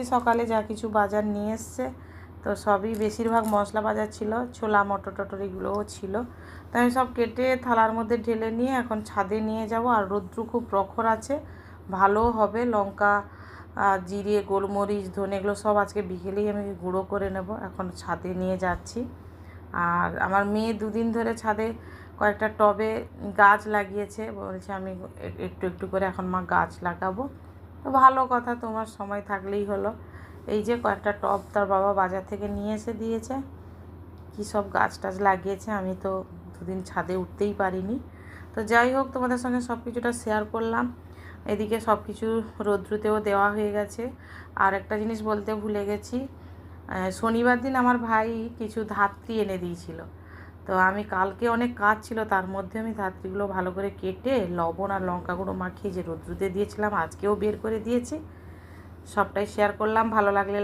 আজকে সকালে যা কিছু বাজার নিয়ে এসছে, তো সবই বেশিরভাগ মশলা বাজার ছিল, ছোলা, মটর টটর এগুলোও ছিল। তো আমি সব কেটে থালার মধ্যে ঢেলে নিয়ে এখন ছাদে নিয়ে যাব। আর রৌদ্র খুব প্রখর আছে ভালো হবে, লঙ্কা জিরে, গোলমরিচ, ধনে এগুলো সব আজকে বিকেলেই আমি গুঁড়ো করে নেব। এখন ছাদে নিয়ে যাচ্ছি। আর আমার মেয়ে দুদিন ধরে ছাদে কয়েকটা টবে গাছ লাগিয়েছে, বলছে আমি একটু একটু করে এখন মা গাছ লাগাবো। ভালো কথা, তোমার সময় থাকলেই হলো। এই যে কয়েকটা টব তার বাবা বাজার থেকে নিয়ে এসে দিয়েছে। কী সব গাছ টাছ লাগিয়েছে আমি তো দুদিন ছাদে উঠতেই পারিনি। তো যাই হোক, তোমাদের সঙ্গে সব কিছুটা শেয়ার করলাম। এদিকে সব কিছু রৌদ্রুতেও দেওয়া হয়ে গেছে। আর একটা জিনিস বলতে ভুলে গেছি শনিবার দিন আমার ভাই কিছু ধাত্রী এনে দিয়েছিল। তো আমি কালকে অনেক কাজ ছিল, তার মধ্যে আমি ধাত্রীগুলো ভালো করে কেটে লবণ আর লঙ্কা গুঁড়ো মাখিয়ে যে রোদ্রুতে দিয়েছিলাম, আজকেও বের করে দিয়েছি। সবটাই শেয়ার করলাম, ভালো লাগলে